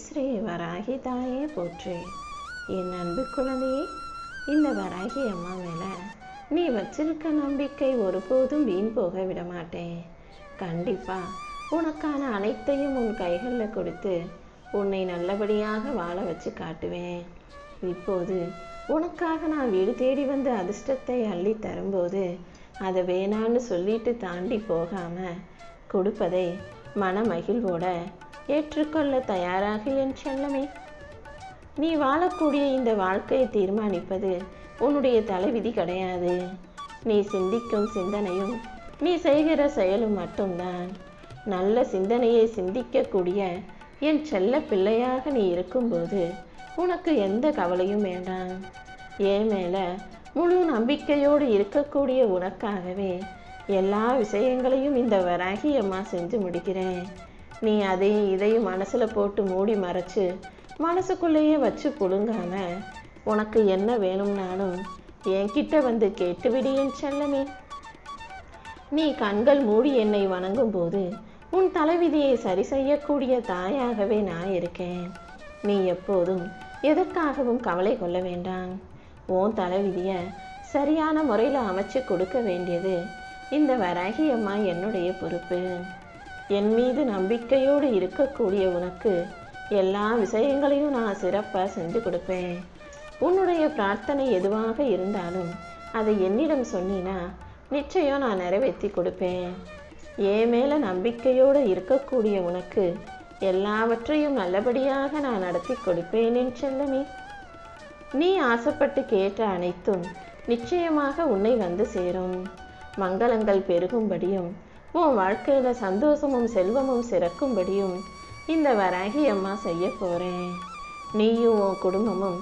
ஸ்ரீ வராகி தாயே போற்றி. என் அன்பு குழந்தையே இந்த வராகி அம்மா மேலே நீ வச்சிருக்க நம்பிக்கை ஒருபோதும் வீண் போக விட மாட்டேன். கண்டிப்பா உனக்கான அனைத்தையும் உன் கைகளில் கொடுத்து உன்னை நல்லபடியாக வாழ வச்சு காட்டுவேன். இப்போது உனக்காக நான் வீடு தேடி வந்து அதிர்ஷ்டத்தை அள்ளி தரும்போது அதை வேணான்னு சொல்லிட்டு தாண்டி போகாம கொடுப்பதை மன மகிழ்வோட ஏற்றுக்கொள்ள தயாராக என் செல்லமே. நீ வாழக்கூடிய இந்த வாழ்க்கையை தீர்மானிப்பது உன்னுடைய தலைவிதி கிடையாது. நீ சிந்திக்கும் சிந்தனையும் நீ செய்கிற செயலும் மட்டும்தான். நல்ல சிந்தனையை சிந்திக்கக்கூடிய என் செல்ல பிள்ளையாக நீ இருக்கும்போது உனக்கு எந்த கவலையும் வேண்டாம். ஏன் மேலே முழு நம்பிக்கையோடு இருக்கக்கூடிய உனக்காகவே எல்லா விஷயங்களையும் இந்த வராகி அம்மா செஞ்சு முடிக்கிறேன். நீ அதையும் இதையும் மனசில் போட்டு மூடி மறைச்சு மனசுக்குள்ளேயே வச்சு புழுங்காம உனக்கு என்ன வேணும்னாலும் என்கிட்ட வந்து கேட்டுவிடு என் செல்லமே. நீ கண்கள் மூடி என்னை வணங்கும் போது உன் தலைவிதியை சரி செய்யக்கூடிய தாயாகவே நான் இருக்கேன். நீ எப்போதும் எதற்காகவும் கவலை கொள்ள வேண்டாம். உன் தலைவிதியை சரியான முறையில் அமைச்சு கொடுக்க வேண்டியது இந்த வராகி அம்மா என்னுடைய பொறுப்பு. என் மீது நம்பிக்கையோடு இருக்கக்கூடிய உனக்கு எல்லா விஷயங்களையும் நான் சிறப்பாக செஞ்சு கொடுப்பேன். உன்னுடைய பிரார்த்தனை எதுவாக இருந்தாலும் அதை என்னிடம் சொன்னினா நிச்சயம் நான் நிறைவேற்றி கொடுப்பேன். என் மேலே நம்பிக்கையோடு இருக்கக்கூடிய உனக்கு எல்லாவற்றையும் நல்லபடியாக நான் நடத்தி கொடுப்பேன் என் செல்லமே. நீ ஆசைப்பட்டு கேட்ட அனைத்தும் நிச்சயமாக உன்னை வந்து சேரும். மங்களங்கள் பெருகும்படியும் உன் வாழ்க்கையில சந்தோஷமும் செல்வமும் சிறக்கும்படியும் இந்த வராகி அம்மா செய்ய போறேன். நீயும் உன் குடும்பமும்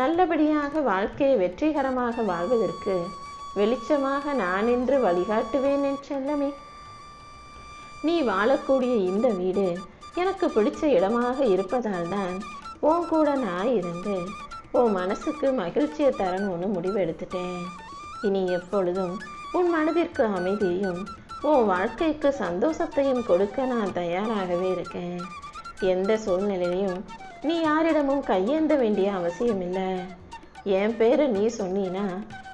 நல்லபடியாக வாழ்க்கையை வெற்றிகரமாக வாழ்வதற்கு வெளிச்சமாக நான் என்று வழிகாட்டுவேன் என் செல்லமே. நீ வாழக்கூடிய இந்த வீடு எனக்கு பிடிச்ச இடமாக இருப்பதால் தான் உன் கூட நான் இருந்து உன் மனசுக்கு மகிழ்ச்சியை தரணும்னு முடிவெடுத்துட்டேன். இனி எப்பொழுதும் உன் மனதிற்கு அமைதியையும் உன் வாழ்க்கைக்கு சந்தோஷத்தையும் கொடுக்க நான் தயாராகவே இருக்கேன். எந்த சூழ்நிலையிலையும் நீ யாரிடமும் கையேந்த வேண்டிய அவசியம் இல்லை என் பேரை நீ சொன்னீனா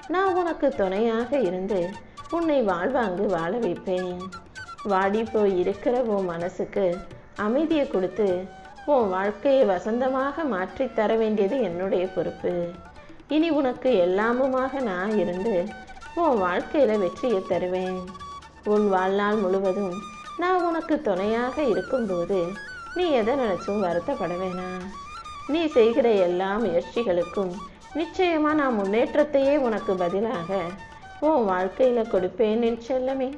நான் உனக்கு துணையாக இருந்து உன்னை வாழ்வாங்கு வாழ வைப்பேன். வாடி போய் இருக்கிற உன் மனசுக்கு அமைதியை கொடுத்து உன் வாழ்க்கையை வசந்தமாக மாற்றித்தர வேண்டியது என்னுடைய பொறுப்பு. இனி உனக்கு எல்லாமுமாக நான் இருந்து உன் வாழ்க்கையில் வெற்றியை தருவேன். உன் வாழ்நாள் முழுவதும் நான் உனக்கு துணையாக இருக்கும்போது நீ எதை நினச்சும் வருத்தப்பட வேணாம். நீ செய்கிற எல்லா முயற்சிகளுக்கும் நிச்சயமாக நான் முன்னேற்றத்தையே உனக்கு பதிலாக உன் வாழ்க்கையில் கொடுப்பேன் என் செல்லமே.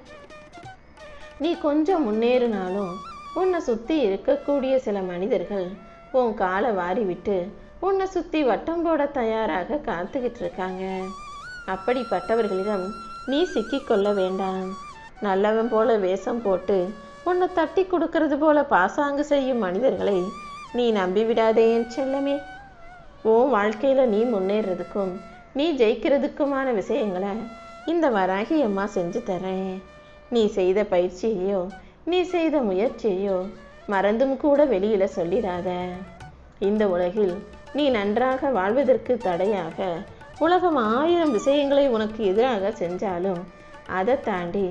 நீ கொஞ்சம் முன்னேறினாலும் உன்னை சுற்றி இருக்கக்கூடிய சில மனிதர்கள் உன் காலை வாரிவிட்டு உன்னை சுற்றி வட்டம் போட தயாராக காத்துக்கிட்டு இருக்காங்க. அப்படிப்பட்டவர்களிடம் நீ சிக்கிக்கொள்ள வேண்டாம். நல்லவன் போல வேஷம் போட்டு உன்னை தட்டி கொடுக்கறது போல பாசாங்கு செய்யும் மனிதர்களை நீ நம்பி விடாதே என் செல்லமே. உன் வாழ்க்கையில் நீ முன்னேறதுக்கும் நீ ஜெயிக்கிறதுக்குமான விஷயங்களை இந்த வராகி அம்மா செஞ்சு தரேன். நீ செய்த பயிற்சியையோ நீ செய்த முயற்சியையோ மறந்தும் கூட வெளியில சொல்லிடாத. இந்த உலகில் நீ நன்றாக வாழ்வதற்கு தடையாக உலகம் ஆயிரம் விஷயங்களை உனக்கு எதிராக செஞ்சாலும் அதை தாண்டி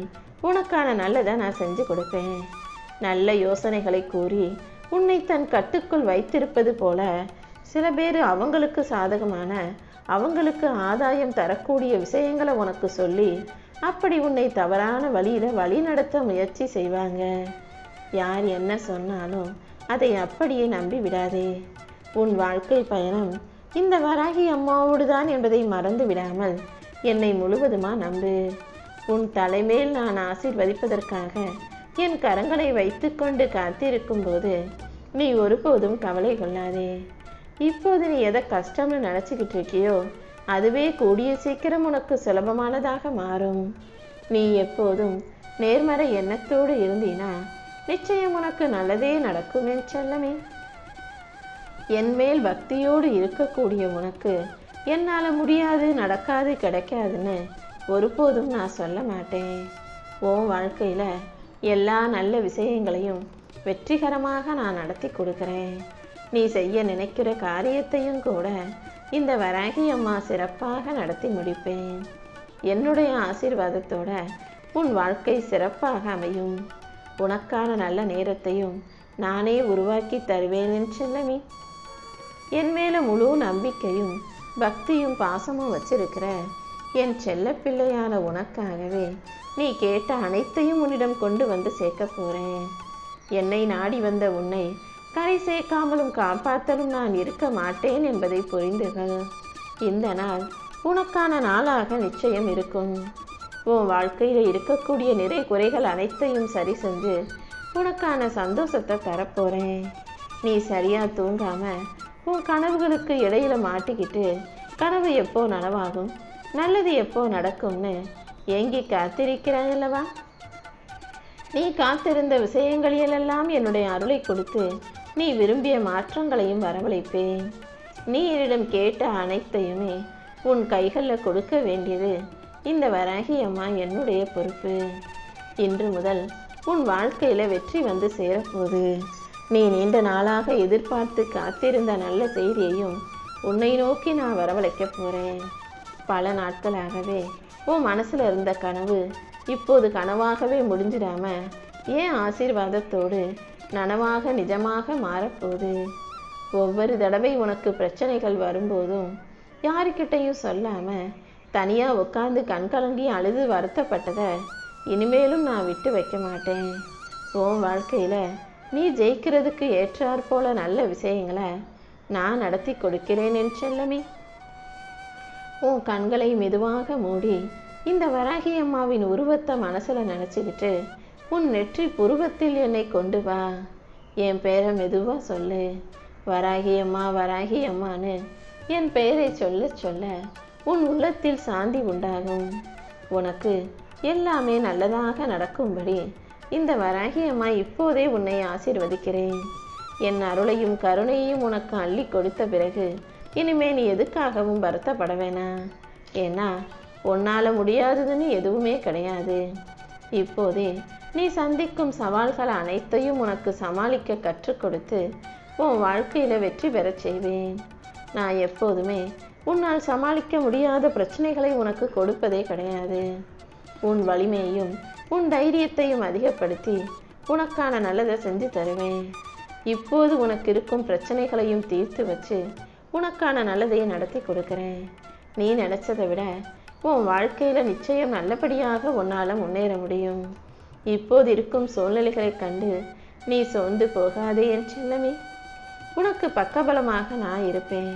உனக்கான நல்லதை நான் செஞ்சு கொடுப்பேன். நல்ல யோசனைகளை கூறி உன்னை தன் கட்டுக்குள் வைத்திருப்பது போல சில பேர் அவங்களுக்கு சாதகமான அவங்களுக்கு ஆதாயம் தரக்கூடிய விஷயங்களை உனக்கு சொல்லி அப்படி உன்னை தவறான வழியில் வழி நடத்த முயற்சி செய்வாங்க. யார் என்ன சொன்னாலும் அதை அப்படியே நம்பி விடாதே. உன் வாழ்க்கை பயணம் இந்த வராகி அம்மாவோடு தான் என்பதை மறந்து விடாமல் என்னை முழுவதுமா நம்பு. உன் தலைமேல் நான் ஆசீர்வதிப்பதற்காக என் கரங்களை வைத்துக்கொண்டு காத்திருக்கும் போது நீ ஒருபோதும் கவலை கொள்ளாதே. இப்போது நீ எதை கஷ்டம்னு நினச்சிக்கிட்டு இருக்கியோ அதுவே கூடிய சீக்கிரம் உனக்கு சுலபமானதாக மாறும். நீ எப்போதும் நேர்மறை எண்ணத்தோடு இருந்தீனா நிச்சயம் உனக்கு நல்லதே நடக்கும் என் செல்லமே. என் மேல் பக்தியோடு இருக்கக்கூடிய உனக்கு என்னால் முடியாது நடக்காது கிடைக்காதுன்னு ஒருபோதும் நான் சொல்ல மாட்டேன். உன் வாழ்க்கையில் எல்லா நல்ல விஷயங்களையும் வெற்றிகரமாக நான் நடத்தி கொடுக்குறேன். நீ செய்ய நினைக்கிற காரியத்தையும் கூட இந்த வராகி அம்மா சிறப்பாக நடத்தி முடிப்பேன். என்னுடைய ஆசீர்வாதத்தோட உன் வாழ்க்கை சிறப்பாக அமையும். உனக்கான நல்ல நேரத்தையும் நானே உருவாக்கி தருவேன் செல்லமி. என் மேல முழு நம்பிக்கையும் பக்தியும் பாசமும் வச்சிருக்கிற என் செல்ல பிள்ளையான உனக்காகவே நீ கேட்ட அனைத்தையும் உன்னிடம் கொண்டு வந்து சேர்க்க போறேன். என்னை நாடி வந்த உன்னை கரை சேர்க்காமலும் காப்பாற்றலும் நான் இருக்க மாட்டேன் என்பதை புரிந்துகள் இந்த நாள் உனக்கான நாளாக நிச்சயம் இருக்கும். உன் வாழ்க்கையில் இருக்கக்கூடிய நிறை குறைகள் அனைத்தையும் சரி செஞ்சு உனக்கான சந்தோஷத்தை தரப்போறேன் நீ சரியாக தூங்காம உன் கனவுகளுக்கு இடையில மாட்டிக்கிட்டு கனவு எப்போ நனவாகும்? நல்லது எப்போ நடக்கும்னு ஏங்கி காத்திருக்கிறாய் அல்லவா நீ காத்திருந்த விஷயங்களிலெல்லாம் என்னுடைய அருளை கொடுத்து நீ விரும்பிய மாற்றங்களையும் வரவழைப்பேன். நீ என்னிடம் கேட்ட அனைத்தையுமே உன் கைகளில் கொடுக்க வேண்டியது இந்த வராகி அம்மா என்னுடைய பொறுப்பு. இன்று முதல் உன் வாழ்க்கையில் வெற்றி வந்து சேரப்போகுது. நீ நீண்ட நாளாக எதிர்பார்த்து காத்திருந்த நல்ல செய்தியையும் உன்னை நோக்கி நான் வரவழைக்க போகிறேன் பல நாட்களாகவே உன் மனசுல இருந்த கனவு இப்போது கனவாகவே முடிஞ்சிடாம ஏன் ஆசீர்வாதத்தோடு நனவாக நிஜமாக மாறப்போகுது? ஒவ்வொரு தடவை உனக்கு பிரச்சனைகள் வரும்போதும் யாருக்கிட்டையும் சொல்லாம தனியா உட்காந்து கண்கலங்கி அழுது வருத்தப்பட்டதை இனிமேலும் நான் விட்டு வைக்க மாட்டேன். உன் வாழ்க்கையில நீ ஜெயிக்கிறதுக்கு ஏற்றாற்போல நல்ல விஷயங்களை நான் நடத்தி கொடுக்கிறேன் என் செல்லமே. உன் கண்களை மெதுவாக மூடி இந்த வராகி அம்மாவின் உருவத்தை மனசில் நினச்சிக்கிட்டு உன் நெற்றி புருவத்தில் என்னை கொண்டு வா. என் பேரை மெதுவாக சொல்லு. வராகி அம்மா வராகி அம்மான்னு என் பெயரை சொல்ல சொல்ல உன் உள்ளத்தில் சாந்தி உண்டாகும். உனக்கு எல்லாமே நல்லதாக நடக்கும்படி இந்த வராகி அம்மா இப்போதே உன்னை ஆசிர்வதிக்கிறேன். என் அருளையும் கருணையையும் உனக்கு அள்ளி கொடுத்த பிறகு இனிமே நீ எதுக்காகவும் வருத்தப்பட வேணாம் ஏன்னா உன்னால் முடியாததுன்னு எதுவுமே கிடையாது. இப்போதே நீ சந்திக்கும் சவால்கள் அனைத்தையும் உனக்கு சமாளிக்க கற்றுக் கொடுத்து உன் வாழ்க்கையில் வெற்றி பெறச் செய்வேன். நான் எப்போதுமே உன்னால் சமாளிக்க முடியாத பிரச்சனைகளை உனக்கு கொடுப்பதே கிடையாது. உன் வலிமையையும் உன் தைரியத்தையும் அதிகப்படுத்தி உனக்கான நல்லதை செஞ்சு தருவேன். இப்போது உனக்கு இருக்கும் பிரச்சனைகளையும் தீர்த்து வச்சு உனக்கான நல்லதையே நடத்தி கொடுக்குறேன். நீ நினச்சதை விட உன் வாழ்க்கையில் நிச்சயம் நல்லபடியாக உன்னால முன்னேற முடியும். இப்போது இருக்கும் சூழ்நிலைகளை கண்டு நீ சோர்ந்து போகாதே என் செல்லமே. உனக்கு பக்கபலமாக நான் இருப்பேன்.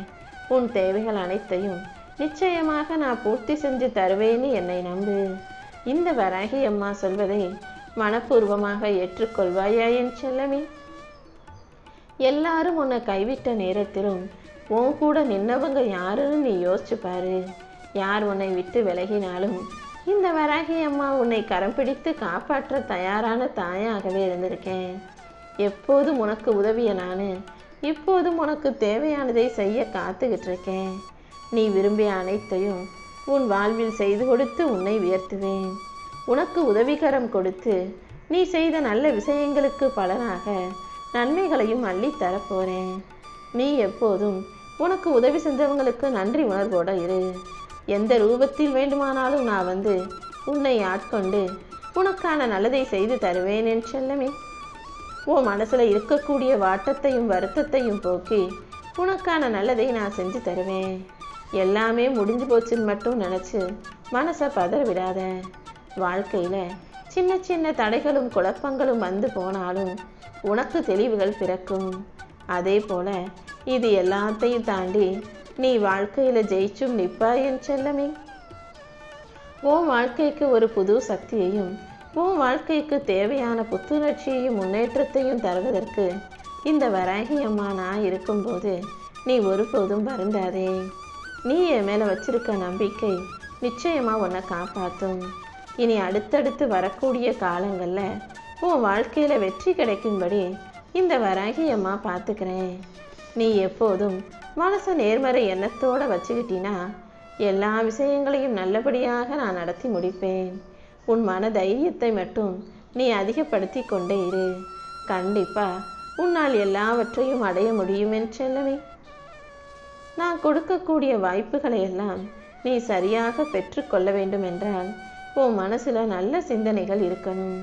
உன் தேவைகள் அனைத்தையும் நிச்சயமாக நான் பூர்த்தி செஞ்சு தருவேன்னு என்னை நம்பு. இந்த வராகி அம்மா சொல்வதை மனப்பூர்வமாக ஏற்றுக்கொள்வாயா என் செல்லமே? எல்லாரும் உன்னை கைவிட்ட நேரத்திலும் உன் கூட நின்னவங்க யாருன்னு நீ யோசிச்சு பாரு. யார் உன்னை விட்டு விலகினாலும் இந்த வராகி அம்மா உன்னை கரம் பிடித்து காப்பாற்ற தயாரான தாயாகவே இருந்திருக்கேன். எப்போதும் உனக்கு உதவிய நான் இப்போதும் உனக்கு தேவையானதை செய்ய காத்துக்கிட்டு இருக்கேன் நீ விரும்பிய அனைத்தையும் உன் வாழ்வில் செய்து கொடுத்து உன்னை உயர்த்துவேன். உனக்கு உதவிகரம் கொடுத்து நீ செய்த நல்ல விஷயங்களுக்கு பலனாக நன்மைகளையும் அள்ளித்தரப்போறேன் நீ எப்போதும் உனக்கு உதவி செஞ்சவங்களுக்கு நன்றி உணர்வோட இரு. எந்த ரூபத்தில் வேண்டுமானாலும் நான் வந்து உன்னை ஆட்கொண்டு உனக்கான நல்லதை செய்து தருவேன் என் செல்லமே. உன் மனசில் இருக்கக்கூடிய வாட்டத்தையும் வருத்தத்தையும் போக்கி உனக்கான நல்லதை நான் செஞ்சு தருவேன். எல்லாமே முடிஞ்சு போச்சுன்னு மட்டும் நினச்சி மனசை பதற விடாத. வாழ்க்கையில் சின்ன சின்ன தடைகளும் குழப்பங்களும் வந்து போனாலும் உனக்கு தெளிவுகள் பிறக்கும். அதே போல இது எல்லாத்தையும் தாண்டி நீ வாழ்க்கையில ஜெயிச்சும் நிற்பா என் செல்லமே. உன் வாழ்க்கைக்கு ஒரு புது சக்தியையும் உன் வாழ்க்கைக்கு தேவையான புத்துணர்ச்சியையும் முன்னேற்றத்தையும் தருவதற்கு இந்த வராகி அம்மா நான் இருக்கும்போது நீ ஒருபோதும் வருந்தாதே. நீ என் மேல வச்சிருக்க நம்பிக்கை நிச்சயமா உன்னை காப்பாற்றும் இனி அடுத்தடுத்து வரக்கூடிய காலங்கள்ல உன் வாழ்க்கையில வெற்றி கிடைக்கும்படி இந்த வராகி அம்மா பார்த்துக்கிறேன் நீ எப்போதும் மனசை நேர்மறை எண்ணத்தோடு வச்சுக்கிட்டினா எல்லா விஷயங்களையும் நல்லபடியாக நான் நடத்தி முடிப்பேன். உன் மன தைரியத்தை மட்டும் நீ அதிகப்படுத்தி கொண்டே இரு. கண்டிப்பாக உன்னால் எல்லாவற்றையும் அடைய முடியும் என் நான் கொடுக்கக்கூடிய வாய்ப்புகளை எல்லாம் நீ சரியாக பெற்றுக்கொள்ள வேண்டும் என்றால் உன் மனசில் நல்ல சிந்தனைகள் இருக்கணும்.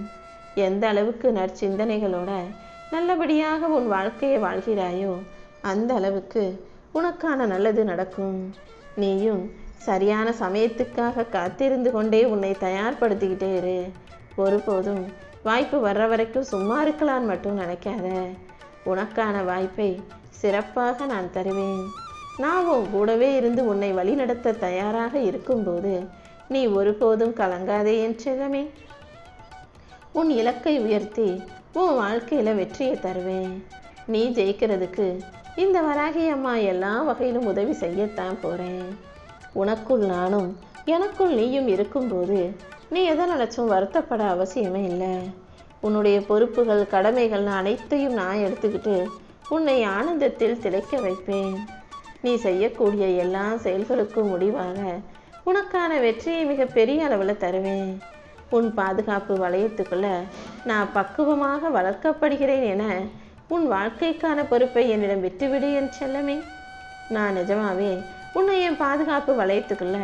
எந்த அளவுக்கு நற்சிந்தனைகளோட நல்லபடியாக உன் வாழ்க்கையை வாழ்கிறாயோ அந்த அளவுக்கு உனக்கான நல்லது நடக்கும். நீயும் சரியான சமயத்துக்காக காத்திருந்து கொண்டே உன்னை தயார்படுத்திக்கிட்டே இரு. ஒருபோதும் வாய்ப்பு வர்ற வரைக்கும் சும்மா இருக்கலான்னு மட்டும் நினைக்காத. உனக்கான வாய்ப்பை சிறப்பாக நான் தருவேன். நான் உன் கூடவே இருந்து உன்னை வழிநடத்த தயாராக இருக்கும்போது நீ ஒருபோதும் கலங்காதே என் செல்லமே. உன் இலக்கை உயர்த்தி உன் வாழ்க்கையில் வெற்றியை தருவேன். நீ ஜெயிக்கிறதுக்கு இந்த வராகி அம்மா எல்லா வகையிலும் உதவி செய்யத்தான் போகிறேன் உனக்குள் நானும் எனக்குள் நீயும் இருக்கும்போது நீ எதை நினச்சும் வருத்தப்பட அவசியமே இல்லை. உன்னுடைய பொறுப்புகள் கடமைகள் அனைத்தையும் நான் எடுத்துக்கிட்டு உன்னை ஆனந்தத்தில் திளைக்க வைப்பேன். நீ செய்யக்கூடிய எல்லா செயல்களுக்கும் முடிவாக உனக்கான வெற்றியை மிக பெரிய அளவில் தருவேன். உன் பாதுகாப்பு வளையத்துக்குள்ள நான் பக்குவமாக வளர்க்கப்படுகிறேன் என உன் வாழ்க்கைக்கான பொறுப்பை என்னிடம் விட்டுவிடு என் செல்லமே. நான் நிஜமாவே உன்னை என் பாதுகாப்பு வளையத்துக்குள்ள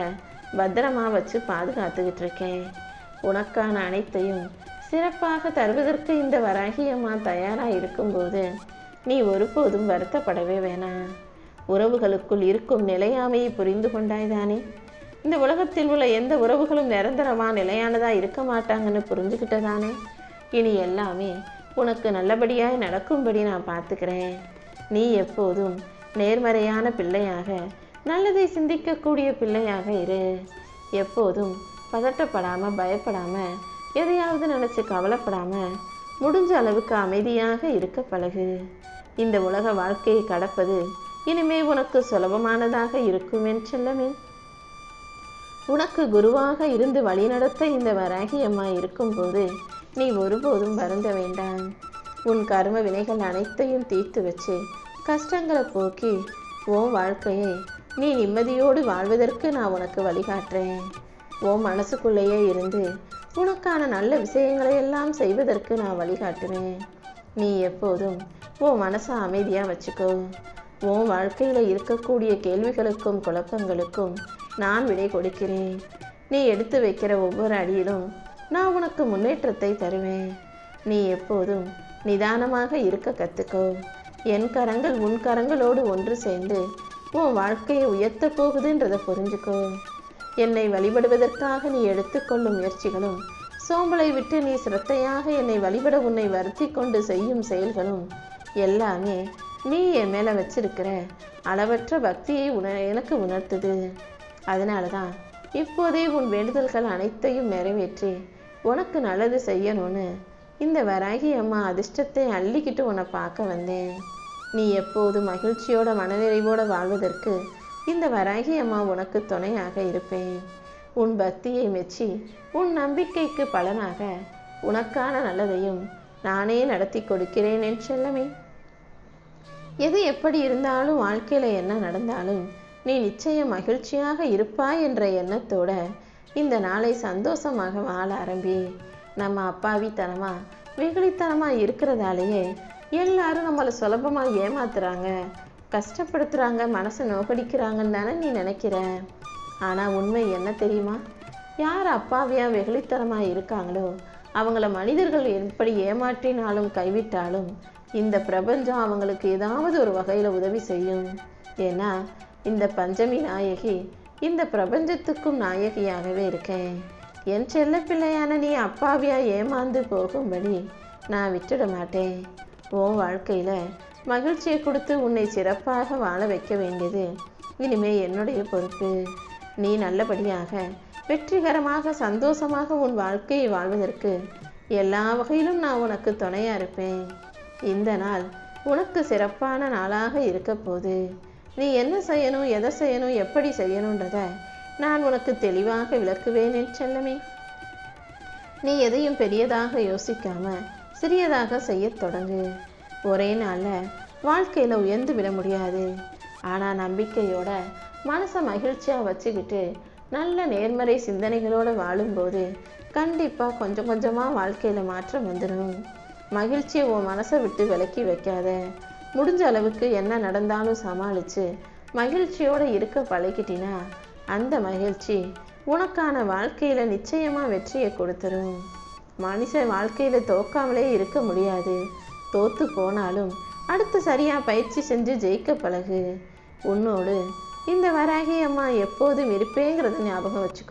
பத்திரமா வச்சு பாதுகாத்துக்கிட்டு இருக்கேன். உனக்கான அனைத்தையும் சிறப்பாக தருவதற்கு இந்த வராகியம்மா தயாராக இருக்கும்போது நீ ஒருபோதும் வருத்தப்படவே வேணாம். உறவுகளுக்குள் இருக்கும் நிலையாமையை புரிந்து கொண்டாய்தானே இந்த உலகத்தில் உள்ள எந்த உறவுகளும் நிரந்தரமா நிலையானதாக இருக்க மாட்டாங்கன்னு புரிஞ்சுக்கிட்டதானே. இனி எல்லாமே உனக்கு நல்லபடியாய் நடக்கும்படி நான் பார்த்துக்கிறேன். நீ எப்போதும் நேர்மறையான பிள்ளையாக நல்லதை சிந்திக்கக்கூடிய பிள்ளையாக இரு. எப்போதும் பதட்டப்படாமல் பயப்படாமல் எதையாவது நினச்சி கவலைப்படாமல் முடிஞ்ச அளவுக்கு அமைதியாக இருக்க பழகு. இந்த உலக வாழ்க்கையை கடப்பது இனிமே உனக்கு சுலபமானதாக இருக்கும் என் செல்லமே. உனக்கு குருவாக இருந்து வழிநடத்த இந்த வராகி அம்மா இருக்கும்போது நீ ஒருபோதும் வருந்த வேண்டாம். உன் கர்ம வினைகள் அனைத்தையும் தீர்த்து வச்சு கஷ்டங்களை போக்கி உன் வாழ்க்கையை நீ நிம்மதியோடு வாழ்வதற்கு நான் உனக்கு வழிகாட்டுறேன். உன் மனசுக்குள்ளேயே இருந்து உனக்கான நல்ல விஷயங்களை எல்லாம் செய்வதற்கு நான் வழிகாட்டுவேன். நீ எப்போதும் உன் மனசை அமைதியாக வச்சுக்கோ. உன் வாழ்க்கையில் இருக்கக்கூடிய கேள்விகளுக்கும் குழப்பங்களுக்கும் நான் விடை கொடுக்கிறேன். நீ எடுத்து வைக்கிற ஒவ்வொரு அடியிலும் நான் உனக்கு முன்னேற்றத்தை தருவேன். நீ எப்போதும் நிதானமாக இருக்க கற்றுக்கோ என் கரங்கள் உன் கரங்களோடு ஒன்று சேர்ந்து உன் வாழ்க்கையை உயர்த்த போகுதுன்றதை புரிஞ்சுக்கோ. என்னை வழிபடுவதற்காக நீ எடுத்துக்கொள்ளும் முயற்சிகளும் சோம்பலை விட்டு நீ சிரத்தையாக என்னை வழிபட உன்னை வருத்தி கொண்டு செய்யும் செயல்களும் எல்லாமே நீ என் மேலே வச்சிருக்கிற அளவற்ற பக்தியை உண எனக்கு உணர்த்துது. அதனால தான் இப்போதே உன் வேண்டுதல்கள் அனைத்தையும் நிறைவேற்றி உனக்கு நல்லது செய்யணும்னு இந்த வராகி அம்மா அதிர்ஷ்டத்தை அள்ளிக்கிட்டு உன்னை பார்க்க வந்தேன். நீ எப்போது மகிழ்ச்சியோட மனநிறைவோடு வாழ்வதற்கு இந்த வராகி அம்மா உனக்கு துணையாக இருப்பேன். உன் பக்தியை மெச்சி உன் நம்பிக்கைக்கு பலனாக உனக்கான நல்லதையும் நானே நடத்தி கொடுக்கிறேன் என் செல்லமே. எது எப்படி இருந்தாலும் வாழ்க்கையில் என்ன நடந்தாலும் நீ நிச்சயம் மகிழ்ச்சியாக இருப்பாய் என்ற எண்ணத்தோட இந்த நாளை சந்தோஷமாக வாழ ஆரம்பி. நம்ம அப்பாவித்தனமாக வெகுளித்தனமாக இருக்கிறதாலேயே எல்லாரும் நம்மளை சுலபமாக ஏமாத்துறாங்க. கஷ்டப்படுத்துகிறாங்க மனசை நோகடிக்கிறாங்கன்னு தானே நீ நினைக்கிற? ஆனால் உண்மை என்ன தெரியுமா? யார் அப்பாவியாக வெகுளித்தனமாக இருக்காங்களோ அவங்கள மனிதர்கள் எப்படி ஏமாற்றினாலும் கைவிட்டாலும் இந்த பிரபஞ்சம் அவங்களுக்கு ஏதாவது ஒரு வகையில் உதவி செய்யும். ஏன்னா இந்த பஞ்சமி நாயகி இந்த பிரபஞ்சத்துக்கும் நாயகியாகவே இருக்கேன். என் செல்ல பிள்ளையான நீ அப்பாவியா ஏமாந்து போகும்படி நான் விட்டுட மாட்டேன். உன் வாழ்க்கையில் மகிழ்ச்சியை கொடுத்து உன்னை சிறப்பாக வாழ வைக்க வேண்டியது இனிமே என்னுடைய பொறுப்பு. நீ நல்லபடியாக வெற்றிகரமாக சந்தோஷமாக உன் வாழ்க்கையை வாழ்வதற்கு எல்லா வகையிலும் நான் உனக்கு துணையாக இருப்பேன். இந்த நாள் உனக்கு சிறப்பான நாளாக இருக்க நீ என்ன செய்யணும் எதை செய்யணும் எப்படி செய்யணுன்றத நான் உனக்கு தெளிவாக விளக்குவேன் என் செல்லமே. நீ எதையும் பெரியதாக யோசிக்காம சிறியதாக செய்யத் தொடங்கு. ஒரே நாளில் வாழ்க்கையில உயர்ந்து விட முடியாது. ஆனால் நம்பிக்கையோட மனசை மகிழ்ச்சியா வச்சுக்கிட்டு நல்ல நேர்மறை சிந்தனைகளோட வாழும்போது கண்டிப்பா கொஞ்சம் கொஞ்சமா வாழ்க்கையில மாற்றம் வந்துடும் மகிழ்ச்சியை உன் மனசை விட்டு விலக்கி வைக்காத. முடிஞ்ச அளவுக்கு என்ன நடந்தாலும் சமாளித்து மகிழ்ச்சியோடு இருக்க பழகிட்டினா அந்த மகிழ்ச்சி உனக்கான வாழ்க்கையில் நிச்சயமாக வெற்றியை கொடுத்துரும். மனுஷன் வாழ்க்கையில் தோக்காமலே இருக்க முடியாது. தோத்து போனாலும் அடுத்து சரியாக பயிற்சி செஞ்சு ஜெயிக்க பழகு. உன்னோடு இந்த வராகி அம்மா எப்போதும் இருப்பேங்கிறத ஞாபகம் வச்சுக்கோ.